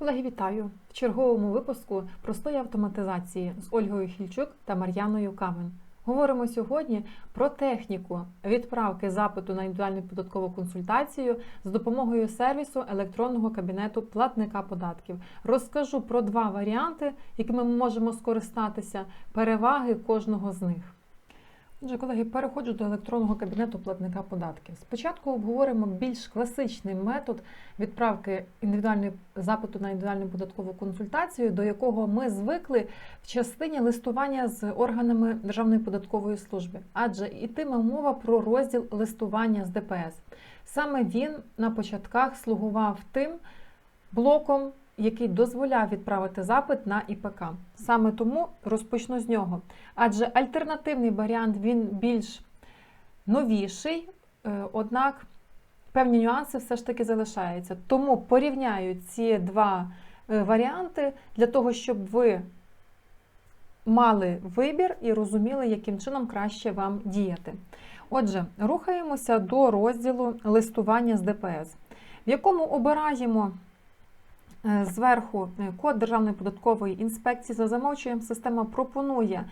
Колеги, вітаю! В черговому випуску простої автоматизації з Ольгою Хільчук та Мар'яною Камен. Говоримо сьогодні про техніку відправки запиту на індивідуальну податкову консультацію з допомогою сервісу електронного кабінету платника податків. Розкажу про два варіанти, якими ми можемо скористатися, переваги кожного з них. Отже, колеги, переходжу до електронного кабінету платника податків. Спочатку обговоримо більш класичний метод відправки індивідуальної запиту на індивідуальну податкову консультацію, до якого ми звикли в частині листування з органами Державної податкової служби, адже йтиме мова про розділ листування з ДПС. Саме він на початках слугував тим блоком, який дозволяв відправити запит на ІПК. Саме тому розпочну з нього. Адже альтернативний варіант він більш новіший, е, однак певні нюанси все ж таки залишаються. Тому порівняю ці два е, варіанти для того, щоб ви мали вибір і розуміли, яким чином краще вам діяти. Отже, рухаємося до розділу листування з ДПС, в якому обираємо зверху е, код Державної податкової інспекції. За замовчуєм система пропонує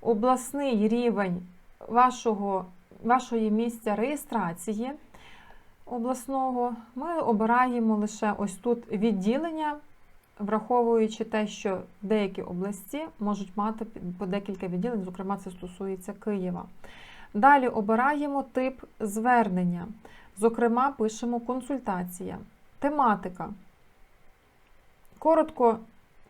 обласний рівень вашого, вашої місця реєстрації обласного. Ми обираємо лише ось тут відділення, враховуючи те, що деякі області можуть мати по декілька відділень, зокрема, це стосується Києва. Далі обираємо тип звернення. Зокрема, пишемо консультація. Тематика. Коротко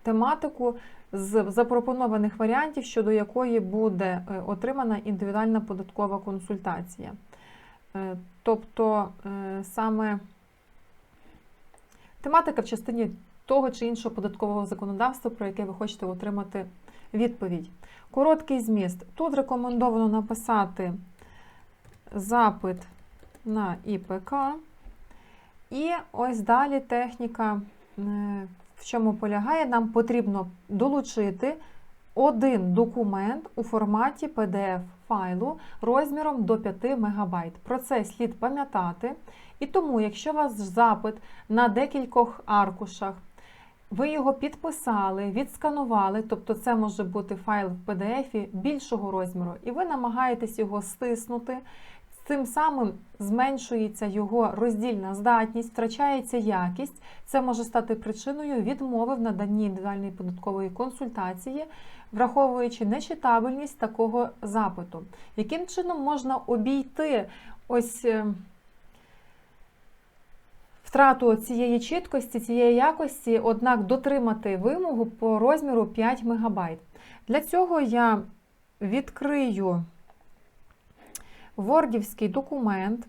тематику з запропонованих варіантів, щодо якої буде е, отримана індивідуальна податкова консультація. Е, Тобто е, саме тематика в частині того чи іншого податкового законодавства, про яке ви хочете отримати відповідь. Короткий зміст. Тут рекомендовано написати запит на ІПК. І ось далі техніка, в чому полягає, нам потрібно долучити один документ у форматі PDF файлу розміром до 5 МБ. Про це слід пам'ятати. І тому, якщо у вас запит на декількох аркушах, ви його підписали, відсканували, тобто це може бути файл в PDF більшого розміру, і ви намагаєтесь його стиснути. Цим самим зменшується його роздільна здатність, втрачається якість. Це може стати причиною відмови в наданні індивідуальної податкової консультації, враховуючи нечитабельність такого запиту. Яким чином можна обійти ось е, втрату цієї чіткості, цієї якості, однак дотримати вимогу по розміру 5 МБ? Для цього я відкрию вордівський документ,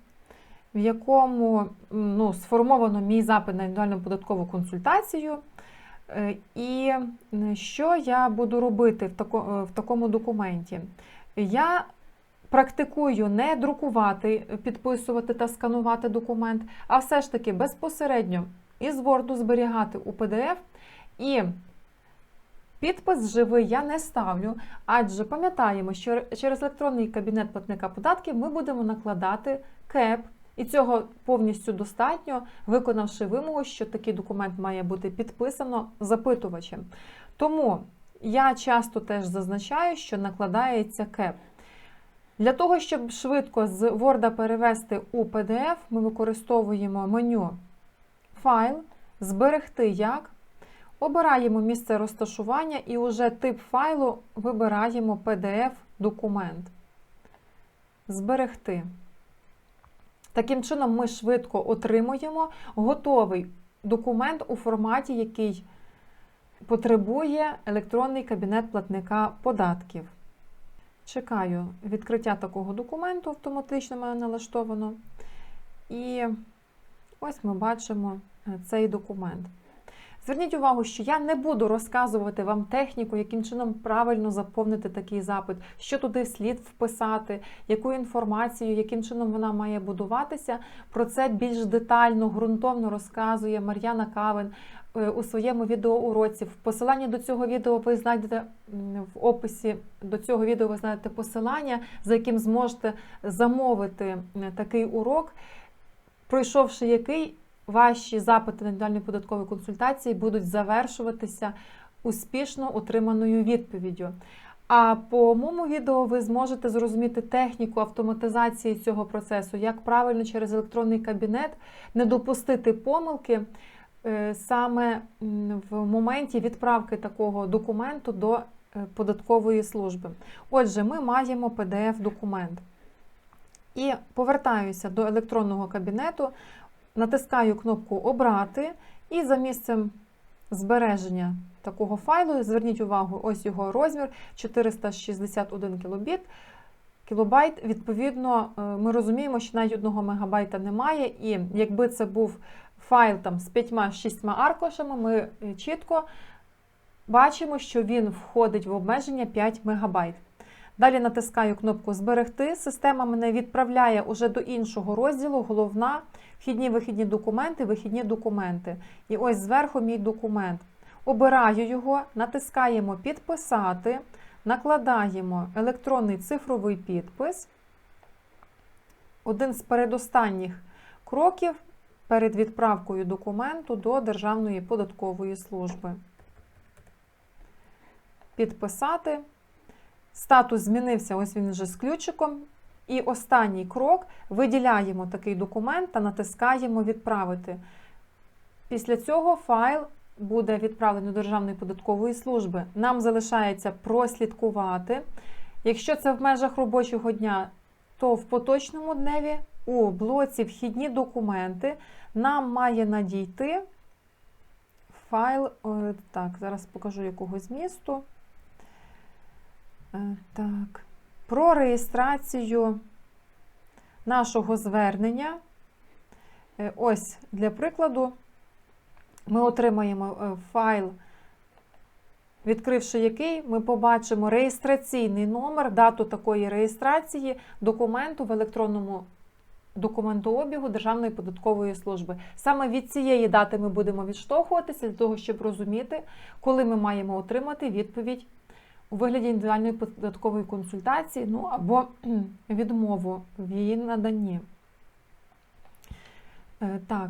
в якому ну, сформовано мій запит на індивідуальну податкову консультацію. Е, І що я буду робити тако, в такому документі? Я практикую не друкувати, підписувати та сканувати документ, а все ж таки безпосередньо із Word зберігати у PDF. І Підпис живий я не ставлю, адже пам'ятаємо, що через електронний кабінет платника податків ми будемо накладати КЕП, і цього повністю достатньо, виконавши вимогу, що такий документ має бути підписано запитувачем. Тому я часто теж зазначаю, що накладається КЕП. Для того, щоб швидко з Word перевести у PDF, ми використовуємо меню Файл, зберегти як. Обираємо місце розташування і вже тип файлу вибираємо PDF-документ. Зберегти. Таким чином, ми швидко отримуємо готовий документ у форматі, який потребує електронний кабінет платника податків. Чекаю відкриття такого документу, автоматично мене налаштовано. І ось ми бачимо цей документ. Зверніть увагу, що я не буду розказувати вам техніку, яким чином правильно заповнити такий запит, що туди слід вписати, яку інформацію, яким чином вона має будуватися. Про це більш детально, ґрунтовно розказує Мар'яна Кавен у своєму відеоуроці. В посиланні до цього відео ви знайдете в описі до цього відео ви знайдете посилання, за яким зможете замовити такий урок, пройшовши який ваші запити на індивідуальні податкові консультації будуть завершуватися успішно отриманою відповіддю. А по моєму відео ви зможете зрозуміти техніку автоматизації цього процесу, як правильно через електронний кабінет не допустити помилки е, саме в моменті відправки такого документу до е, податкової служби. Отже, ми маємо PDF-документ. І повертаюся до електронного кабінету, натискаю кнопку Обрати і за місцем збереження такого файлу, зверніть увагу, ось його розмір 461 кілобіт. Кілобайт, відповідно, е, ми розуміємо, що навіть 1 мегабайта немає, і якби це був файл там з 5-6 аркушами, ми е, чітко бачимо, що він входить в обмеження 5 мегабайт. Далі натискаю кнопку Зберегти. Система мене відправляє уже до іншого розділу. Головна вхідні вихідні документи, вихідні документи. І ось зверху мій документ. Обираю його, натискаємо Підписати, накладаємо електронний цифровий підпис. Один з передостанніх кроків перед відправкою документу до Державної податкової служби. Підписати. Статус змінився, ось він вже з ключиком. І останній крок виділяємо такий документ та натискаємо Відправити. Після цього файл буде відправлений до Державної податкової служби. Нам залишається прослідкувати. Якщо це в межах робочого дня, то в поточному дневі у блоці Вхідні документи нам має надійти файл. е, Так, зараз покажу якого змісту. Е, Так, про реєстрацію нашого звернення. Е, Ось для прикладу, ми отримаємо е, файл, відкривши який, ми побачимо реєстраційний номер, дату такої реєстрації документу в електронному документообігу Державної податкової служби. Саме від цієї дати ми будемо відштовхуватися для того, щоб розуміти, коли ми маємо отримати відповідь у вигляді індивідуальної податкової консультації, ну або відмову в її наданні. Е, Так,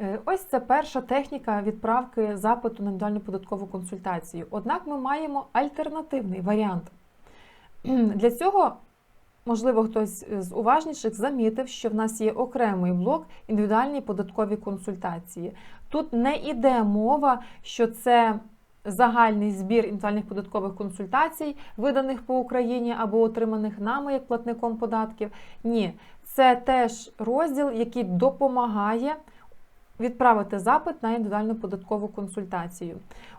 е, ось це перша техніка відправки запиту на індивідуальну податкову консультацію. Однак ми маємо альтернативний варіант. Для цього, можливо, хтось з уважніших замітив, що в нас є окремий блок індивідуальні податкові консультації. Тут не йде мова, що це загальний збір індивідуальних податкових консультацій, виданих по Україні або отриманих нами як платником податків. Ні, це теж розділ, який допомагає відправити запит на індивідуальну податкову консультацію.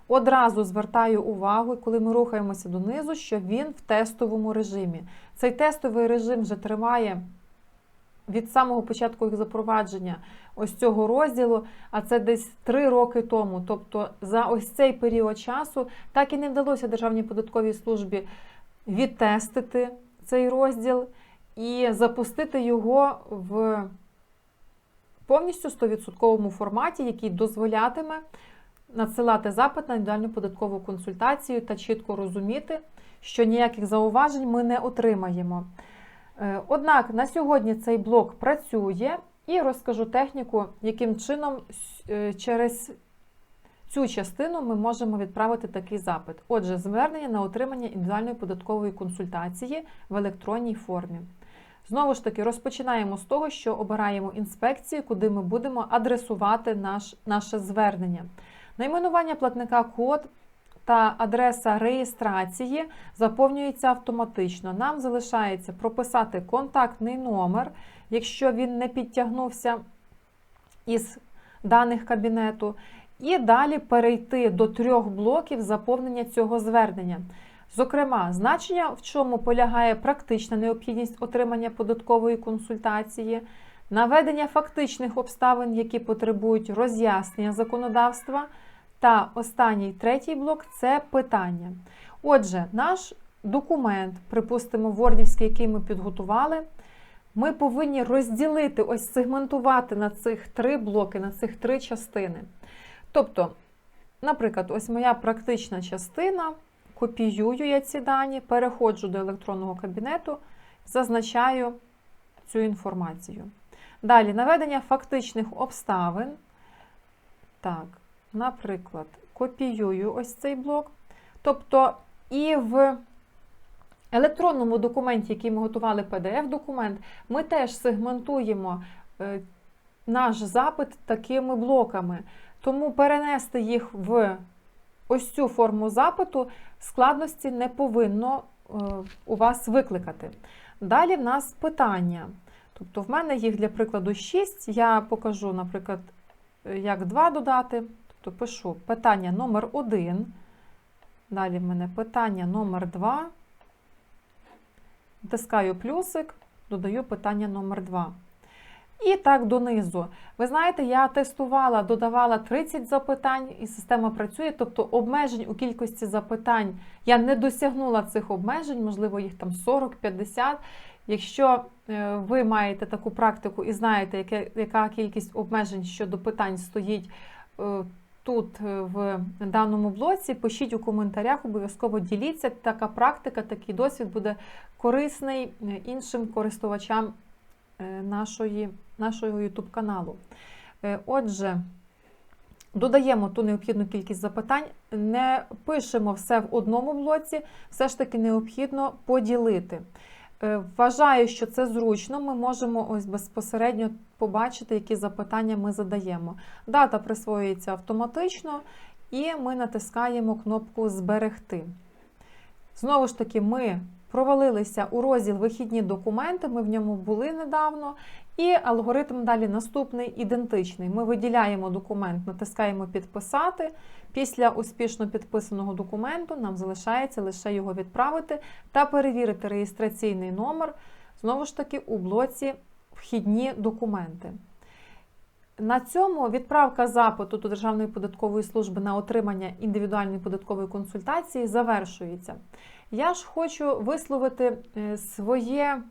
Одразу звертаю увагу, коли ми рухаємося донизу, що він в тестовому режимі. Цей тестовий режим вже триває від самого початку їх запровадження ось цього розділу, а це десь три роки тому. Тобто за ось цей період часу так і не вдалося Державній податковій службі відтестити цей розділ і запустити його в повністю 100% форматі, який дозволятиме надсилати запит на індивідуальну податкову консультацію та чітко розуміти, що ніяких зауважень ми не отримаємо. Е, Однак на сьогодні цей блок працює і розкажу техніку, яким чином е, через цю частину ми можемо відправити такий запит. Отже, звернення на отримання індивідуальної податкової консультації в електронній формі. Знову ж таки, розпочинаємо з того, що обираємо інспекцію, куди ми будемо адресувати наш, наше звернення. Найменування платника код та адреса реєстрації заповнюється автоматично. Нам залишається прописати контактний номер, якщо він не підтягнувся із даних кабінету, і далі перейти до трьох блоків заповнення цього звернення. Зокрема, значення, в чому полягає практична необхідність отримання податкової консультації, наведення фактичних обставин, які потребують роз'яснення законодавства. Та останній третій блок це питання. Отже, наш документ, припустимо, вордівський, який ми підготували, ми повинні розділити, ось сегментувати на цих три блоки, на цих три частини. Тобто, наприклад, ось моя практична частина, копіюю я ці дані, переходжу до електронного кабінету, зазначаю цю інформацію. Далі наведення фактичних обставин. так, наприклад, копіюю ось цей блок. Тобто, і в електронному документі, який ми готували PDF-документ, ми теж сегментуємо е, наш запит такими блоками. Тому перенести їх в ось цю форму запиту складності не повинно е, у вас викликати. Далі в нас питання. Тобто, в мене їх для прикладу 6. Я покажу, наприклад, як 2 додати. Тобто пишу питання номер 1. Далі в мене питання номер 2. Натискаю плюсик, додаю питання номер 2. І так донизу. Ви знаєте, я тестувала, додавала 30 запитань, і система працює. Тобто обмежень у кількості запитань я не досягнула цих обмежень, можливо, їх там 40-50. Якщо е, ви маєте таку практику і знаєте, яка кількість обмежень щодо питань стоїть е, тут, е, в даному блоці, пишіть у коментарях, обов'язково діліться. Така практика, такий досвід буде корисний іншим користувачам нашої, нашого YouTube каналу. Отже, додаємо ту необхідну кількість запитань, не пишемо все в одному блоці, все ж таки необхідно поділити. Вважаю, що це зручно, ми можемо ось безпосередньо побачити, які запитання ми задаємо. Дата присвоюється автоматично, і ми натискаємо кнопку Зберегти. Знову ж таки, ми провалилися у розділ Вихідні документи, ми в ньому були недавно. І алгоритм далі наступний ідентичний. Ми виділяємо документ, натискаємо Підписати. Після успішно підписаного документу нам залишається лише його відправити та перевірити реєстраційний номер, знову ж таки, у блоці Вхідні документи. На цьому відправка запиту до Державної податкової служби на отримання індивідуальної податкової консультації завершується. Я ж хочу висловити своє,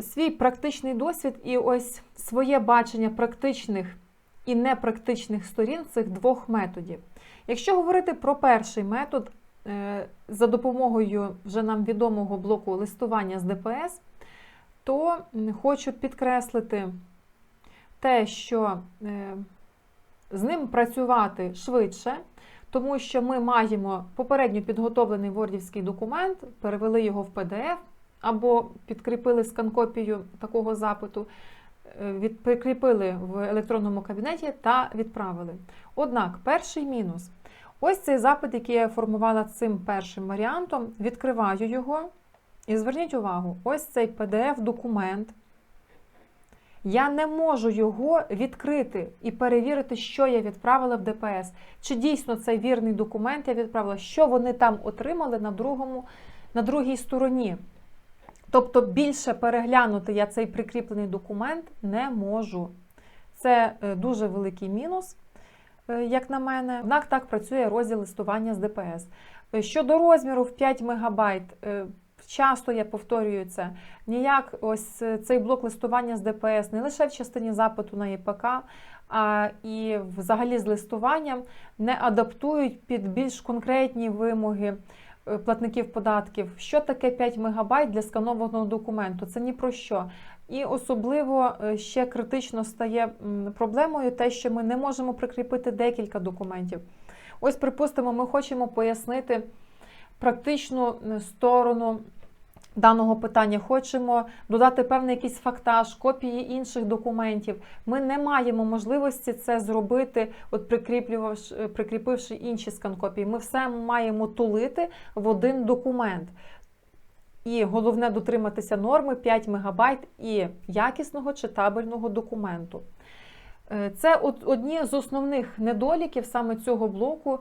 свій практичний досвід і ось своє бачення практичних і непрактичних сторін цих двох методів. Якщо говорити про перший метод, за допомогою вже нам відомого блоку листування з ДПС, то хочу підкреслити те, що з ним працювати швидше, тому що ми маємо попередньо підготовлений вордівський документ, перевели його в PDF, або підкріпили скан-копію такого запиту, від, прикріпили в електронному кабінеті та відправили. Однак, перший мінус. Ось цей запит, який я формувала цим першим варіантом, відкриваю його. І зверніть увагу, ось цей PDF-документ. Я не можу його відкрити і перевірити, що я відправила в ДПС. Чи дійсно цей вірний документ я відправила, що вони там отримали на другому, на другій стороні. Тобто більше переглянути я цей прикріплений документ не можу. Це дуже великий мінус, як на мене. Однак так працює розділ листування з ДПС. Щодо розміру в 5 МБ, часто я повторюю це, ніяк ось цей блок листування з ДПС не лише в частині запиту на ЄПК, а і взагалі з листуванням не адаптують під більш конкретні вимоги платників податків, що таке 5 МБ для сканованого документу. Це ні про що. І особливо ще критично стає проблемою те, що ми не можемо прикріпити декілька документів. Ось, припустимо, ми хочемо пояснити практичну сторону даного питання, хочемо додати певний якийсь фактаж, копії інших документів. Ми не маємо можливості це зробити, от прикріпивши інші скан-копії. Ми все маємо тулити в один документ. І головне дотриматися норми 5 МБ і якісного читабельного документу. Це одні з основних недоліків саме цього блоку,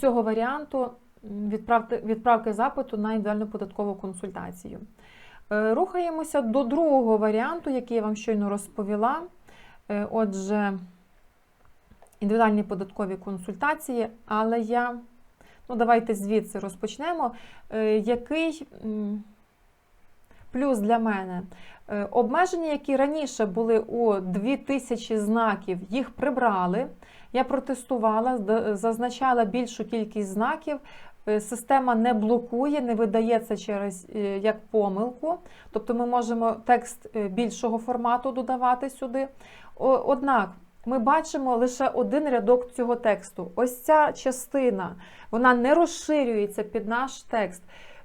цього варіанту відправки, відправки запиту на індивідуальну податкову консультацію. Рухаємося до другого варіанту, який я вам щойно розповіла. Отже, індивідуальні податкові консультації, але я, ну, давайте звідси розпочнемо. Який плюс для мене? Обмеження, які раніше були у 2000 знаків, їх прибрали. Я протестувала, зазначала більшу кількість знаків. Система не блокує, не видається через як помилку. Тобто ми можемо текст більшого формату додавати сюди. Однак ми бачимо лише один рядок цього тексту. Ось ця частина, вона не розширюється під наш текст.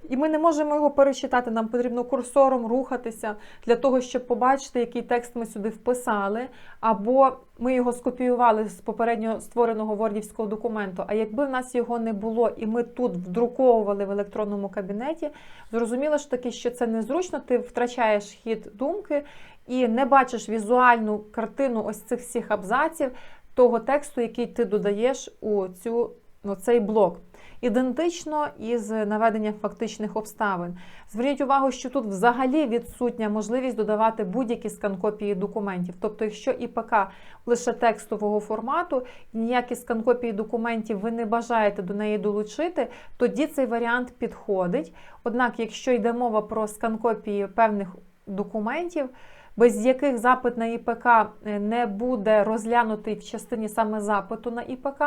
І ми не можемо його перечитати. Нам потрібно курсором рухатися для того, щоб побачити, який текст ми сюди вписали, або ми його скопіювали з попередньо створеного вордівського документу. А якби в нас його не було, і ми тут вдруковували в електронному кабінеті, зрозуміло ж таки, що це незручно, ти втрачаєш хід думки і не бачиш візуальну картину ось цих всіх абзаців того тексту, який ти додаєш у цю, ну, цей блок. Ідентично із наведенням фактичних обставин. Зверніть увагу, що тут взагалі відсутня можливість додавати будь-які скан-копії документів. Тобто, якщо ІПК лише текстового формату, ніякі скан-копії документів ви не бажаєте до неї долучити, тоді цей варіант підходить. Однак, якщо йде мова про скан-копії певних документів, без яких запит на ІПК не буде розглянутий в частині саме запиту на ІПК,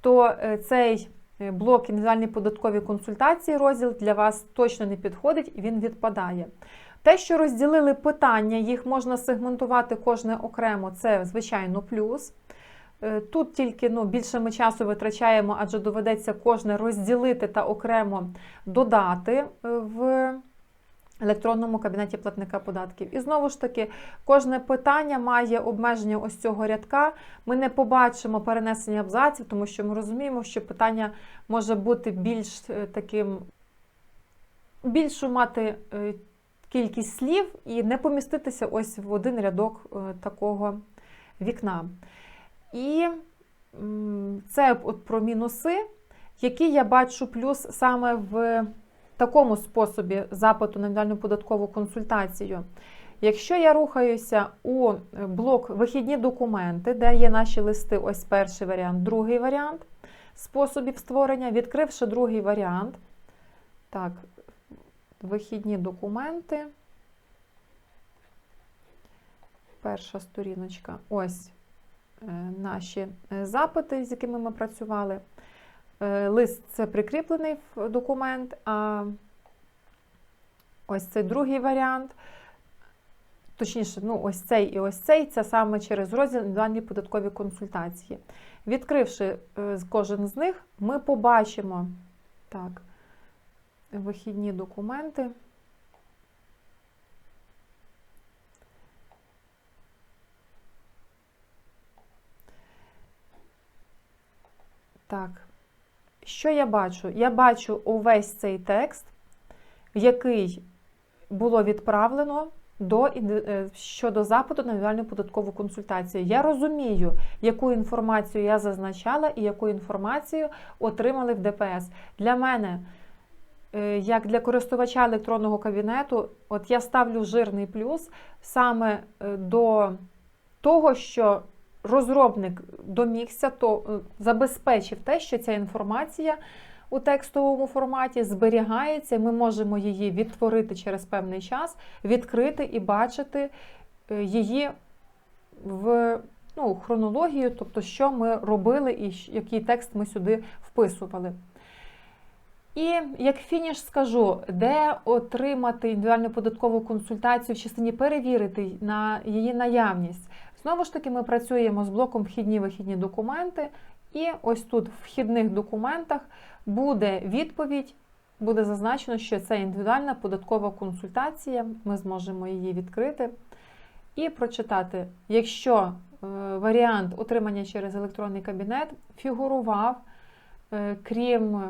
то цей блок індивідуальні податкові консультації, розділ для вас точно не підходить, і він відпадає. Те, що розділили питання, їх можна сегментувати кожне окремо, це, звичайно, плюс. Тут тільки ну, більше ми часу витрачаємо, адже доведеться кожне розділити та окремо додати в електронному кабінеті платника податків. І знову ж таки, кожне питання має обмеження ось цього рядка. Ми не побачимо перенесення абзаців, тому що ми розуміємо, що питання може бути більш таким, більшу мати кількість слів і не поміститися ось в один рядок такого вікна. І це от про мінуси, які я бачу плюс саме в такому способі запиту на індивідуальну податкову консультацію. Якщо я рухаюся у блок вихідні документи, де є наші листи, ось перший варіант, другий варіант способів створення, відкривши другий варіант, так, вихідні документи, перша сторіночка, ось е, наші запити, з якими ми працювали. Лист це прикріплений документ, а ось цей другий варіант. Точніше, ну, ось цей і ось цей це саме через розділ індивідуальні податкові консультації. Відкривши кожен з них, ми побачимо так, вихідні документи. Так. Що я бачу? Я бачу увесь цей текст, який було відправлено до, щодо запиту на індивідуальну податкову консультацію. Я розумію, яку інформацію я зазначала і яку інформацію отримали в ДПС. Для мене, як для користувача електронного кабінету, от я ставлю жирний плюс саме до того, що розробник домігся, то забезпечив те, що ця інформація у текстовому форматі зберігається, ми можемо її відтворити через певний час, відкрити і бачити її в ну, хронологію, тобто, що ми робили і який текст ми сюди вписували. І як фініш скажу, де отримати індивідуальну податкову консультацію в частині перевірити на її наявність. Знову ж таки, ми працюємо з блоком вхідні-вихідні документи, і ось тут в вхідних документах буде відповідь, буде зазначено, що це індивідуальна податкова консультація. Ми зможемо її відкрити і прочитати, якщо е, варіант отримання через електронний кабінет фігурував, е, крім,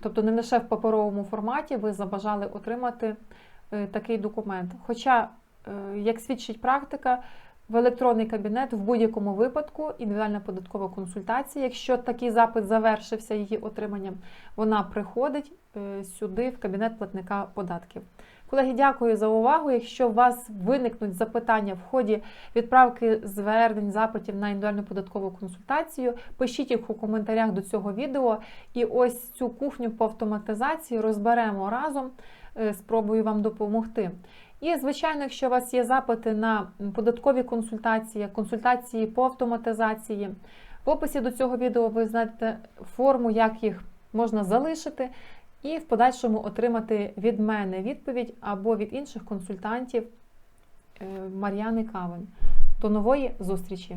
тобто не лише в паперовому форматі, ви забажали отримати е, такий документ. Хоча, як свідчить практика, в електронний кабінет в будь-якому випадку індивідуальна податкова консультація. Якщо такий запит завершився її отриманням, вона приходить е, сюди, в кабінет платника податків. Колеги, дякую за увагу. Якщо у вас виникнуть запитання в ході відправки звернень, запитів на індивідуальну податкову консультацію, пишіть їх у коментарях до цього відео. І ось цю кухню по автоматизації розберемо разом, е, спробую вам допомогти. І, звичайно, якщо у вас є запити на податкові консультації, консультації по автоматизації, в описі до цього відео ви знайдете форму, як їх можна залишити, і в подальшому отримати від мене відповідь або від інших консультантів е, Мар'яни Кавен. До нової зустрічі!